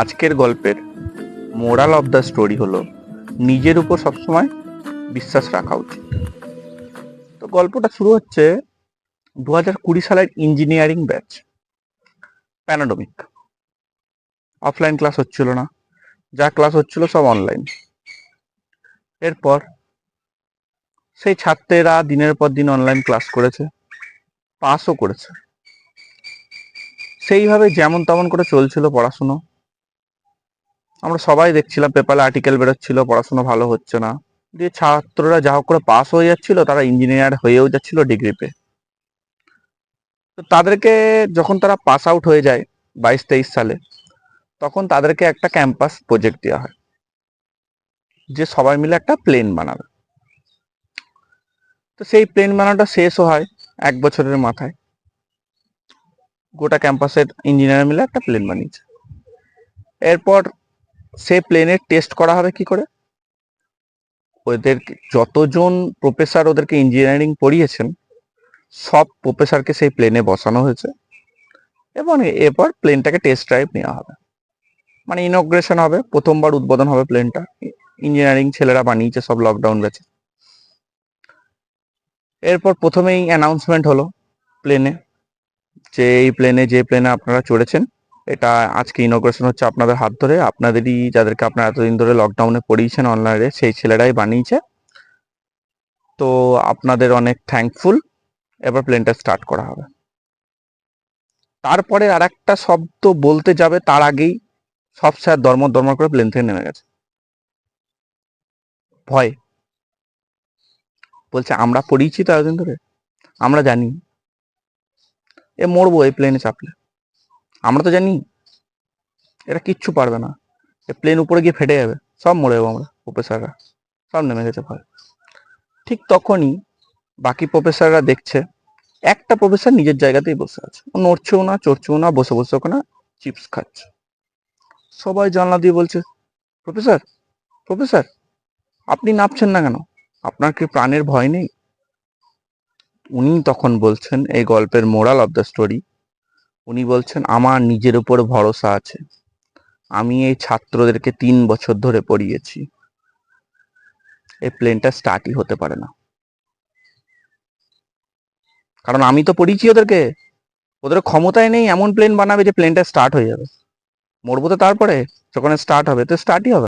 আজকের গল্পের moral of the story হলো নিজের উপর সবসময় বিশ্বাস রাখা উচিত। তো গল্পটা শুরু হচ্ছে দু হাজার কুড়ি সালের engineering batch pandemic offline class হচ্ছিল না, যা ক্লাস হচ্ছিল সব অনলাইন এরপর সেই ছাত্রেরা দিনের পর দিন অনলাইন ক্লাস করেছে পাসও করেছে। সেইভাবে যেমন তেমন করে চলছিল পড়াশুনো। আমরা সবাই দেখছিলাম পেপারে আর্টিকেল বেরোচ্ছিল, পড়াশুনো ভালো হচ্ছে না। দিয়ে ছাত্ররা যা হোক করে পাস হয়ে যাচ্ছিল, তারা ইঞ্জিনিয়ার হয়েও যাচ্ছিল ডিগ্রি পেয়ে তো তাদেরকে যখন তারা পাস আউট হয়ে যায় বাইশ তেইশ সালে, তখন তাদেরকে একটা ক্যাম্পাস প্রজেক্ট দেওয়া হয়, যে সবাই মিলে একটা প্লেন বানাবে। তো সেই প্লেন বানানোটা শেষও হয় এক বছরের মাথায়। গোটা ক্যাম্পাসের ইঞ্জিনিয়ার মিলে একটা প্লেন বানিয়েছে। এরপর সে প্লেনের টেস্ট করা হবে কি করে? ওদের যতজন প্রফেসর ওদেরকে ইঞ্জিনিয়ারিং পড়িয়েছেন, সব প্রফেসরকে সেই প্লেনে বসানো হয়েছে এবং এরপর প্লেনটাকে টেস্ট ড্রাইভ নেওয়া হবে। মানে ইনগ্রেশন হবে, প্রথমবার উদ্বোধন হবে প্লেনটা ইঞ্জিনিয়ারিং ছেলেরা বানিয়েছে সব লকডাউন ব্যাচে এরপর প্রথমেই অ্যানাউন্সমেন্ট হলো প্লেনে যে এই প্লেনে যে প্লেনে আপনারা চড়েছেন, এটা আজকে ইনগ্রেশন হচ্ছে আপনাদের হাত ধরে। আপনাদেরই, যাদেরকে আপনারা এতদিন ধরে লকডাউনে পড়িয়েছেন অনলাইনে সেই ছেলেরাই বানিয়েছে। তো আপনাদের অনেক থ্যাঙ্কফুল এবার প্লেনটা স্টার্ট করা হবে। তারপরে আর একটা শব্দ বলতে যাবে, তার আগেই সব স্যার ধর্ম দরম করে প্লেন থেকে নেমে গেছে। ভয়। বলছে, আমরা পড়িয়েছি তো এতদিন ধরে। আমরা জানি। এ মরবো এই প্লেনে চাপলে। আমরা তো জানি এরা কিচ্ছু পারবে না। এ প্লেন উপরে গিয়ে ফেটে যাবে, সব মরে যাব আমরা প্রফেসররা সব নেমে গেছে ভয়। ঠিক তখনই বাকি প্রফেসররা দেখছে, একটা প্রফেসর নিজের জায়গাতেই বসে আছে। ও নড়ছেও না, চড়ছেও না, বসে বসে ওখানে চিপস খাচ্ছে। সবাই জানলা দিয়ে বলছে প্রফেসর প্রফেসর আপনি নাপছেন না কেন? আপনার কি প্রাণের ভয় নেই? উনি তখন বলছেন, এই গল্পের মোরাল অফ দ্য স্টোরি, উনি বলছেন, আমার নিজের উপর ভরসা আছে। আমি এই ছাত্রদেরকে তিন বছর ধরে পড়িয়েছি। এই প্লেনটা স্টার্টই হতে পারে না। কারণ আমি তো পড়িয়েছি ওদেরকে। ওদের ক্ষমতায় নেই, এমন প্লেন বানাবে যে প্লেনটা স্টার্ট হয়ে যাবে। মরবো তো তারপরে, যখন স্টার্ট হবে, তো স্টার্টই হবে।